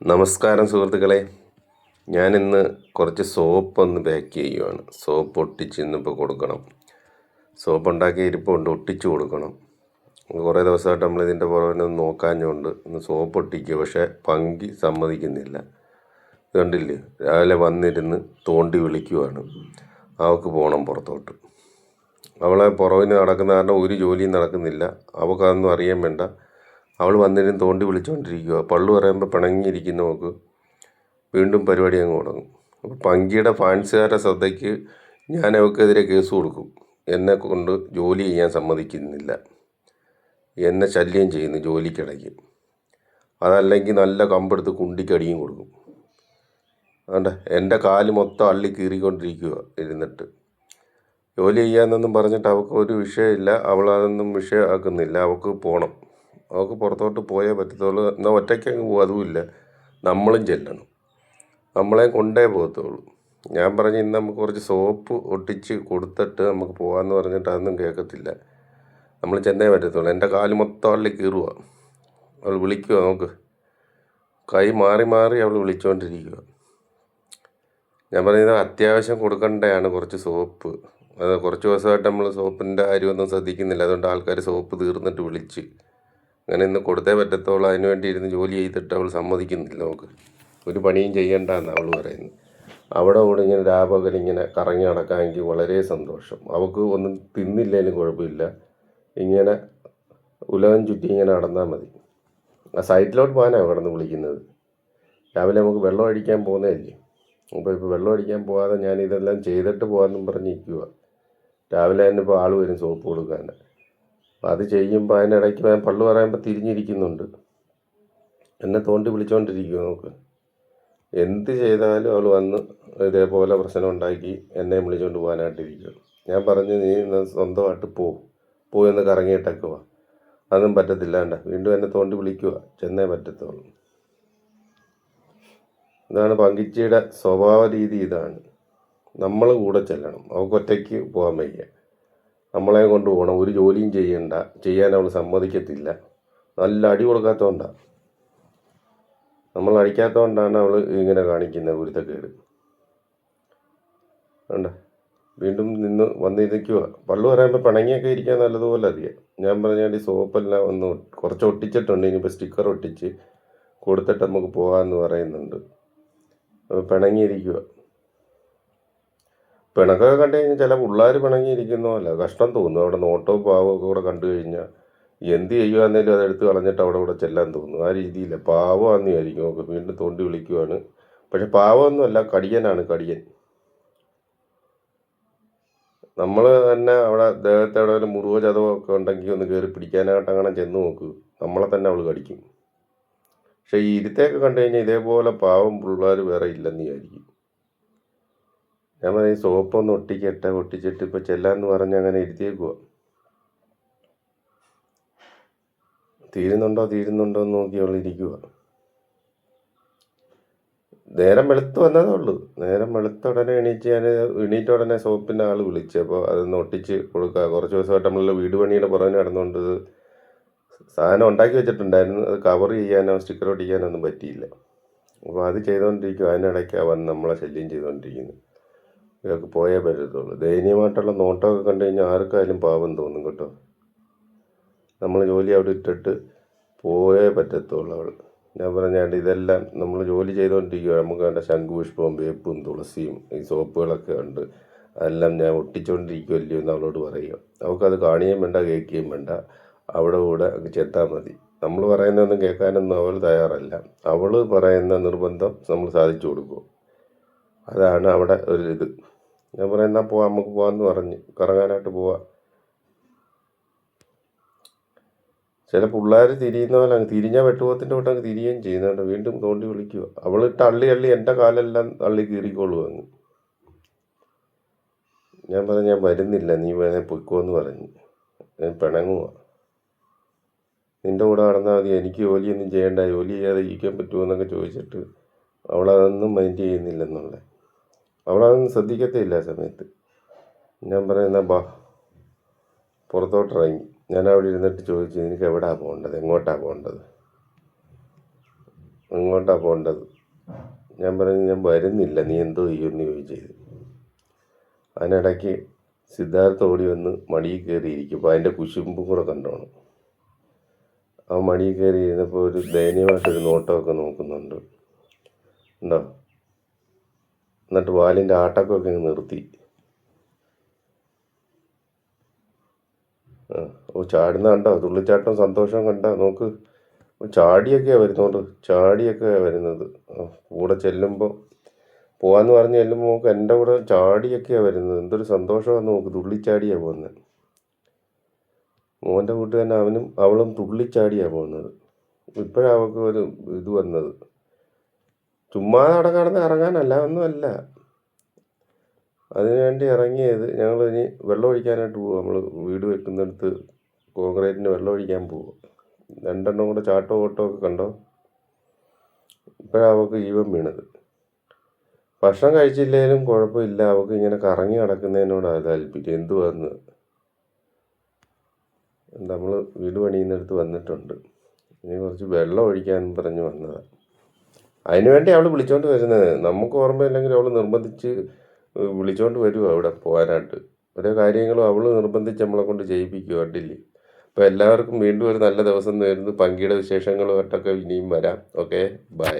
നമസ്കാരം സുഹൃത്തുക്കളെ. ഞാനിന്ന് കുറച്ച് സോപ്പ് ഒന്ന് പാക്ക് ചെയ്യുവാണ്. സോപ്പ് ഒട്ടിച്ച് ഇന്നിപ്പോൾ കൊടുക്കണം. സോപ്പ് ഉണ്ടാക്കിയ ഇരിപ്പുണ്ട് ഒട്ടിച്ച് കൊടുക്കണം. കുറേ ദിവസമായിട്ട് നമ്മൾ ഇതിന്റെ പുറകെ ഒന്ന് നോക്കാഞ്ഞുകൊണ്ട് ഇന്ന് സോപ്പ് ഒട്ടിക്കുക പക്ഷേ പങ്കി സമ്മതിക്കുന്നില്ല. കണ്ടില്ലേ? രാവിലെ വന്നിരുന്ന് തോണ്ടി വിളിക്കുവാണ്. അവൾക്ക് പോകണം പുറത്തോട്ട്. അവളെ പുറവിന് നടക്കുന്ന കാരണം ഒരു ജോലിയും നടക്കുന്നില്ല. അവൾക്കതൊന്നും അറിയാൻ വേണ്ട. അവൾ വന്നിരുന്ന് തോണ്ടി വിളിച്ചുകൊണ്ടിരിക്കുക പള്ളു പറയുമ്പോൾ പിണങ്ങിയിരിക്കുന്ന നോക്ക് വീണ്ടും പരിപാടി അങ്ങ് തുടങ്ങും അപ്പോൾ പങ്കിയുടെ ഫാൻസുകാരുടെ ശ്രദ്ധയ്ക്ക് ഞാൻ അവൾക്കെതിരെ കേസ് കൊടുക്കും. എന്നെ കൊണ്ട് ജോലി ചെയ്യാൻ സമ്മതിക്കുന്നില്ല. എന്നെ ശല്യം ചെയ്യുന്നു ജോലിക്കിടയ്ക്ക്. അതല്ലെങ്കിൽ നല്ല കമ്പെടുത്ത് കുണ്ടിക്കടിയും കൊടുക്കും. അതുകൊണ്ട് എന്റെ കാൽ മൊത്തം അള്ളി കീറിക്കൊണ്ടിരിക്കുക ഇരുന്നിട്ട്. ജോലി ചെയ്യാമെന്നൊന്നും പറഞ്ഞിട്ട് അവൾക്ക് ഒരു വിഷയമില്ല. അവൾ അതൊന്നും വിഷയമാക്കുന്നില്ല. അവൾക്ക് പോകണം അവൾക്ക് പുറത്തോട്ട് പോയേ പറ്റത്തുള്ളൂ. എന്നാൽ ഒറ്റയ്ക്ക് അങ്ങ് പോകും അതുമില്ല. നമ്മളും ചെല്ലണം. നമ്മളെ കൊണ്ടേ പോകത്തുള്ളൂ. ഞാൻ പറഞ്ഞ് ഇന്ന് നമുക്ക് കുറച്ച് സോപ്പ് ഒട്ടിച്ച് കൊടുത്തിട്ട് നമുക്ക് പോകാമെന്ന് പറഞ്ഞിട്ട് അതൊന്നും കേൾക്കത്തില്ല. നമ്മൾ ചെന്നേ പറ്റത്തുള്ളൂ. എന്റെ കാൽ മൊത്തം അള്ളി കീറുക അവൾ വിളിക്കുക നമുക്ക്. കൈ മാറി മാറി അവൾ വിളിച്ചുകൊണ്ടിരിക്കുക ഞാൻ പറയുന്നത് അത്യാവശ്യം കൊടുക്കേണ്ടതാണ് കുറച്ച് സോപ്പ്. അത് കുറച്ച് ദിവസമായിട്ട് നമ്മൾ സോപ്പിന്റെ കാര്യമൊന്നും ശ്രദ്ധിക്കുന്നില്ല. അതുകൊണ്ട് ആൾക്കാർ സോപ്പ് തീർന്നിട്ട് വിളിച്ച് അങ്ങനെ ഇന്ന് കൊടുത്തേ പറ്റത്തുള്ളൂ അതിന് വേണ്ടി ഇരുന്ന് ജോലി ചെയ്തിട്ട് അവൾ സമ്മതിക്കുന്നില്ല നമുക്ക് ഒരു പണിയും ചെയ്യണ്ടെന്ന് അവൾ പറയുന്നു. അവിടെ കൂടെ ഇങ്ങനെ രാപകൽ ഇങ്ങനെ കറങ്ങി നടക്കാമെങ്കിൽ വളരെ സന്തോഷം. അവൾക്ക് ഒന്നും തിന്നില്ലേലും കുഴപ്പമില്ല. ഇങ്ങനെ ഉലകം ചുറ്റി ഇങ്ങനെ നടന്നാൽ മതി. ആ സൈറ്റിലോട്ട് പോകാനാണ് കിടന്ന് വിളിക്കുന്നത്. രാവിലെ നമുക്ക് വെള്ളം അടിക്കാൻ പോകുന്നതല്ലേ? അപ്പോൾ ഇപ്പോൾ വെള്ളം അടിക്കാൻ പോകാതെ ഞാൻ ഇതെല്ലാം ചെയ്തിട്ട് പോകാമെന്നും പറഞ്ഞ് നിൽക്കുക രാവിലെ തന്നെ ഇപ്പോൾ ആൾ വരും സോപ്പ് കൊടുക്കാൻ. അപ്പോൾ അത് ചെയ്യുമ്പോൾ അതിനിടയ്ക്ക് ഞാൻ പള്ളു പറയുമ്പോൾ തിരിഞ്ഞിരിക്കുന്നുണ്ട്. എന്നെ തോണ്ടി വിളിച്ചുകൊണ്ടിരിക്കും നമുക്ക്. എന്ത് ചെയ്താലും അവൾ വന്ന് ഇതേപോലെ പ്രശ്നം ഉണ്ടാക്കി എന്നെ വിളിച്ചുകൊണ്ട് പോകാനായിട്ടിരിക്കും ഞാൻ പറഞ്ഞു നീ സ്വന്തമായിട്ട് പോ. പോയി ഒന്ന് കറങ്ങിയിട്ടൊക്കെ വാ. അതൊന്നും പറ്റത്തില്ലാണ്ട വീണ്ടും എന്നെ തോണ്ടി വിളിക്കുക ചെന്നേ പറ്റത്തുള്ളൂ. ഇതാണ് പങ്കിച്ചിയുടെ സ്വഭാവ രീതി ഇതാണ്. നമ്മൾ കൂടെ ചെല്ലണം. അവൾക്ക് ഒറ്റയ്ക്ക് പോകാൻ വയ്യ. നമ്മളെ കൊണ്ട് പോകണം. ഒരു ജോലിയും ചെയ്യണ്ട. ചെയ്യാൻ അവൾ സമ്മതിക്കത്തില്ല. നല്ല അടി കൊടുക്കാത്തതുകൊണ്ടാണ് നമ്മൾ അടിക്കാത്തതുകൊണ്ടാണ് അവൾ ഇങ്ങനെ കാണിക്കുന്നത് ഗുരുത്തക്കേട് വേണ്ട വീണ്ടും നിന്ന് വന്നിരിക്കുക പള്ളു പറയുമ്പോൾ പിണങ്ങിയൊക്കെ ഇരിക്കാൻ നല്ലതുപോലെ അറിയാം. ഞാൻ പറഞ്ഞാൽ ഈ സോപ്പെല്ലാം ഒന്ന് കുറച്ച് ഒട്ടിച്ചിട്ടുണ്ട്. ഇനിയിപ്പോൾ സ്റ്റിക്കർ ഒട്ടിച്ച് കൊടുത്തിട്ട് നമുക്ക് പോകാമെന്ന് പറയുന്നുണ്ട്. പിണങ്ങിയിരിക്കുക പിണക്കൊക്കെ കണ്ടു കഴിഞ്ഞാൽ ചില പിള്ളേർ പിണങ്ങിയിരിക്കുന്ന. പോലെ കഷ്ടം തോന്നും അവിടെ നോട്ടവും പാവമൊക്കെ കൂടെ കണ്ടു കഴിഞ്ഞാൽ എന്ത് ചെയ്യുവാന്നേലും അതെടുത്ത് കളഞ്ഞിട്ട് അവിടെ ഇവിടെ ചെല്ലാൻ തോന്നും ആ രീതിയില്ല. പാവമാണെന്ന് വിചാരിക്കും. ഒക്കെ വീണ്ടും തോണ്ടി വിളിക്കുവാണ്. പക്ഷെ പാവമൊന്നുമല്ല. കടിയനാണ് കടിയൻ. നമ്മൾ തന്നെ അവിടെ ദേഹത്തെ അവിടെ മുറിവോ ചതവോ ഒക്കെ ഉണ്ടെങ്കിൽ ഒന്ന് കയറി പിടിക്കാനായിട്ട് അങ്ങനെ ചെന്ന് നോക്ക്. നമ്മളെ തന്നെ അവൾ കടിക്കും. പക്ഷേ ഈ ഇരുത്തെയൊക്കെ കണ്ടു കഴിഞ്ഞാൽ ഇതേപോലെ പാവം പിള്ളേർ വേറെ ഇല്ലെന്ന് വിചാരിക്കും. ഞാൻ പറയും സോപ്പ് ഒന്ന് ഒട്ടിക്കട്ടെ ഒട്ടിച്ചിട്ട് ഇപ്പോൾ ചെല്ലാന്ന് പറഞ്ഞ് അങ്ങനെ ഇരുത്തിയേക്കുക തീരുന്നുണ്ടോ തീരുന്നുണ്ടോ എന്ന് നോക്കി അവൾ ഇരിക്കുക നേരം വെളുത്ത് വന്നതേ ഉള്ളൂ. നേരം വെളുത്ത ഉടനെ എണീച്ച് ഞാൻ എണീറ്റ ഉടനെ സോപ്പിന്റെ ആൾ വിളിച്ചു. അപ്പോൾ അതൊന്ന് ഒട്ടിച്ച് കൊടുക്കുക കുറച്ച് ദിവസമായിട്ട് നമ്മളുടെ വീട് പണിയുടെ പുറകെ നടന്നുകൊണ്ട് സാധനം ഉണ്ടാക്കി വെച്ചിട്ടുണ്ടായിരുന്നു. അത് കവർ ചെയ്യാനോ സ്റ്റിക്കർ ഒട്ടിക്കാനോ ഒന്നും പറ്റിയില്ല. അപ്പോൾ അത് ചെയ്തുകൊണ്ടിരിക്കും അതിനിടയ്ക്കാണ് വന്ന് നമ്മളെ ശല്യം ചെയ്തുകൊണ്ടിരിക്കുന്നത് ഇതൊക്കെ പോയേ പറ്റത്തുള്ളൂ. ദയനീയമായിട്ടുള്ള നോട്ടമൊക്കെ കണ്ടു കഴിഞ്ഞാൽ ആർക്കായാലും പാപം തോന്നും കേട്ടോ. നമ്മൾ ജോലി അവിടെ ഇട്ടിട്ട് പോയേ പറ്റത്തുള്ളൂ അവൾ ഞാൻ പറഞ്ഞാണ്ട് ഇതെല്ലാം നമ്മൾ ജോലി ചെയ്തുകൊണ്ടിരിക്കുക നമുക്ക് വേണ്ട ശംഖുപുഷ്പവും വേപ്പും തുളസിയും ഈ സോപ്പുകളൊക്കെ ഉണ്ട് അതെല്ലാം ഞാൻ ഒട്ടിച്ചുകൊണ്ടിരിക്കുമല്ലോ എന്ന് അവളോട് പറയുക അവൾക്കത് കാണുകയും വേണ്ട കേൾക്കുകയും വേണ്ട. അവിടെ കൂടെ അങ്ങ് ചെത്താൽ മതി. നമ്മൾ പറയുന്നതൊന്നും കേൾക്കാനൊന്നും അവൾ തയ്യാറല്ല. അവൾ പറയുന്ന നിർബന്ധം നമ്മൾ സാധിച്ചു കൊടുക്കും. അതാണ് അവിടെ ഒരു ഇത്. ഞാൻ പറയാം എന്നാൽ പോവാം നമുക്ക് പോകാമെന്ന് പറഞ്ഞു. കറങ്ങാനായിട്ട് പോവാം. ചില പിള്ളേർ തിരിയുന്ന പോലെ അങ്ങ് തിരിഞ്ഞ വെട്ടുപോത്തിന്റെ കൂട്ടം അങ്ങ് തിരിയുകയും ചെയ്യുന്നുണ്ട് വീണ്ടും തോണ്ടി വിളിക്കുക. അവളിട്ട് അള്ളി അള്ളി എന്റെ കാലെല്ലാം അള്ളി കീറിക്കോളൂ അങ്ങ്. ഞാൻ പറഞ്ഞു ഞാൻ വരുന്നില്ല നീ വേണേ പൊയ്ക്കോ എന്ന് പറഞ്ഞു. ഞാൻ പിണങ്ങുക നിന്റെ കൂടെ നടന്നാൽ മതി. എനിക്ക് ജോലിയൊന്നും ചെയ്യേണ്ട. ജോലി ചെയ്യാതെ ഇരിക്കാൻ പറ്റുമോ? എന്നൊക്കെ ചോദിച്ചിട്ട് അവളതൊന്നും മൈൻഡ് ചെയ്യുന്നില്ലെന്നുള്ള അവളതൊന്നും ശ്രദ്ധിക്കത്തില്ല ആ സമയത്ത്. ഞാൻ പറയുന്ന ബാ പുറത്തോട്ടിറങ്ങി. ഞാൻ അവിടെ ഇരുന്നിട്ട് ചോദിച്ചു എനിക്ക് എവിടെയാണ് പോകേണ്ടത്? എങ്ങോട്ടാണ് പോകേണ്ടത്? എങ്ങോട്ടാണ് പോകേണ്ടത്? ഞാൻ പറഞ്ഞു ഞാൻ വരുന്നില്ല. നീ എന്തോ ചെയ്യുമെന്ന് ചോദിച്ചത് അതിനിടയ്ക്ക് സിദ്ധാർത്ഥ ഓടി വന്ന് മടിയിൽ കയറിയിരിക്കും അപ്പോൾ അതിന്റെ കുശുമ്പും കൂടെ കണ്ടോണം. ആ മടിയിൽ കയറി ഇരുന്നപ്പോൾ ഒരു ദയനീയമായിട്ടൊരു നോട്ടമൊക്കെ നോക്കുന്നുണ്ട്. ഉണ്ടോ എന്നിട്ട് വാലിന്റെ ആട്ടക്കൊക്കെ അങ്ങ് നിർത്തി. ഓ ചാടുന്ന കണ്ടോ? തുള്ളിച്ചാട്ടം സന്തോഷം കണ്ട? നോക്ക്. ചാടിയൊക്കെയാണ് വരുന്നോണ്ട്. ചാടിയൊക്കെയാണ് വരുന്നത്. കൂടെ ചെല്ലുമ്പോൾ പോകാന്ന് പറഞ്ഞ് ചെല്ലുമ്പോൾ നോക്ക് എന്റെ കൂടെ ചാടിയൊക്കെയാണ് വരുന്നത്. എന്തൊരു സന്തോഷമാണ് നോക്ക് തുള്ളിച്ചാടിയാണ് പോകുന്നത് മോന്റെ കൂട്ടുകാരൻ അവനും അവളും തുള്ളിച്ചാടിയാണ് പോകുന്നത്. ഇപ്പോഴാണ് അവൾക്ക് ഒരു ഇത് വന്നത്. ചുമ്മാ അവിടെ കടന്ന് ഇറങ്ങാനല്ല ഒന്നുമല്ല അതിനുവേണ്ടി ഇറങ്ങിയത് ഞങ്ങൾ ഇനി വെള്ളം ഒഴിക്കാനായിട്ട് പോവുക നമ്മൾ വീട് വെക്കുന്നിടത്ത് കോൺക്രീറ്റിന് വെള്ളം ഒഴിക്കാൻ പോവുക രണ്ടെണ്ണം കൂടെ ചാട്ടോ ഓട്ടോ ഒക്കെ കണ്ടോ? ഇപ്പോഴാണ് അവൾക്ക് ജീവൻ വീണത്. ഭക്ഷണം കഴിച്ചില്ലെങ്കിലും കുഴപ്പമില്ല. അവൾക്ക് ഇങ്ങനെ കറങ്ങി കിടക്കുന്നതിനോട് താല്പര്യം. എന്തുവാന്ന്? നമ്മൾ വീട് പണിയുന്നിടത്ത് വന്നിട്ടുണ്ട്. ഇനി കുറച്ച് വെള്ളം ഒഴിക്കാൻ പറഞ്ഞ് വന്നതാണ് അതിനു വേണ്ടി അവൾ വിളിച്ചോണ്ട് വരുന്നത്. നമുക്ക് ഓർമ്മയില്ലെങ്കിൽ അവൾ നിർബന്ധിച്ച് വിളിച്ചോണ്ട് വരുമോ അവിടെ പോകാനായിട്ട് ഓരോ കാര്യങ്ങളും അവൾ നിർബന്ധിച്ച് നമ്മളെ കൊണ്ട് ചെയ്യിപ്പിക്കുക കണ്ടില്ലേ അപ്പോൾ എല്ലാവർക്കും വീണ്ടും ഒരു നല്ല ദിവസം നേരുന്നു. പങ്കിയുടെ വിശേഷങ്ങളുമായിട്ടൊക്കെ ഇനിയും വരാം. Okay bye.